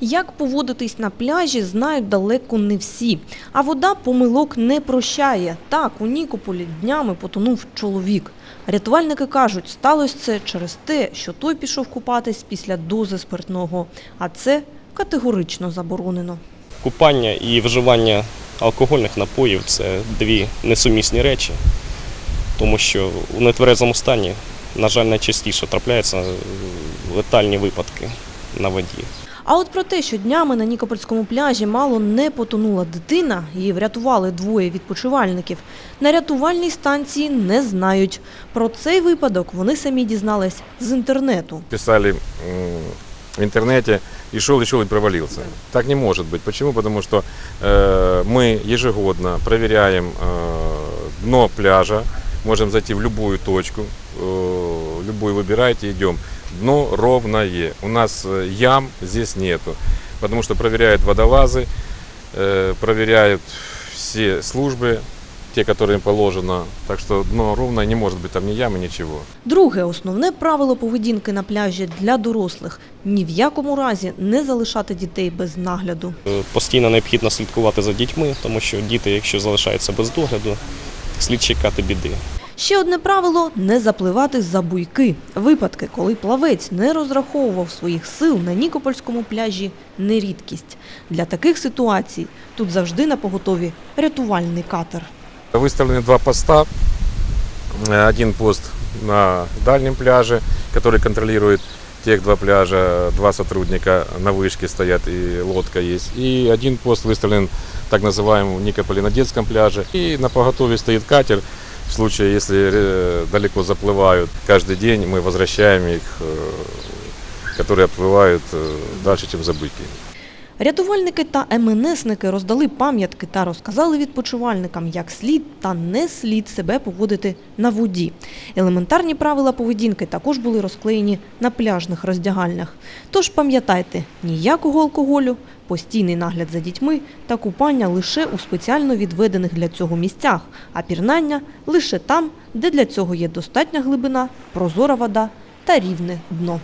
Як поводитись на пляжі, знають далеко не всі. А вода помилок не прощає. Так, у Нікополі днями потонув чоловік. Рятувальники кажуть, сталося це через те, що той пішов купатись після дози спиртного. А це категорично заборонено. Купання і вживання алкогольних напоїв це дві несумісні речі, тому що у нетверезому стані, на жаль, найчастіше трапляються летальні випадки на воді. А от про те, що днями на Нікопольському пляжі мало не потонула дитина, її врятували двоє відпочивальників, на рятувальній станції не знають. Про цей випадок вони самі дізнались з інтернету. писали м, в интернете и шел, и шел, и провалился. Так не может быть. Почему? Потому что э, мы ежегодно проверяем э, дно пляжа, можем зайти в любую точку, э, любую выбирайте, идем. Дно ровное. У нас э, ям здесь нету, потому что проверяют водолазы, э, проверяют все службы, те, которые им положено. Так что дно ровное, не может быть там ни ямы, ничего. Друге основне правило поведінки на пляжі для дорослих – ні в якому разі не залишати дітей без нагляду. Е, Постійно необхідно слідкувати за дітьми, тому що діти, якщо залишаються без догляду, слід чекати біди. Ще одне правило – не запливати за буйки. Випадки, коли плавець не розраховував своїх сил на Нікопольському пляжі – не рідкість. Для таких ситуацій тут завжди на поготові рятувальний катер. Выставлены два поста. Э, Один пост на дальнем пляже, который контролирует тех два пляжа. Два сотрудника на вышке стоят и лодка есть. И один пост выставлен так называемым в Никополе на детском пляже. И на поготове стоит катер. В случае, если э, далеко заплывают, каждый день мы возвращаем их, э, которые отплывают э, дальше, чем за буйки. Рятувальники та МНСники роздали пам'ятки та розказали відпочивальникам, як слід та не слід себе поводити на воді. Елементарні правила поведінки також були розклеєні на пляжних роздягальнях. Тож пам'ятайте, ніякого алкоголю, постійний нагляд за дітьми та купання лише у спеціально відведених для цього місцях, а пірнання лише там, де для цього є достатня глибина, прозора вода та рівне дно.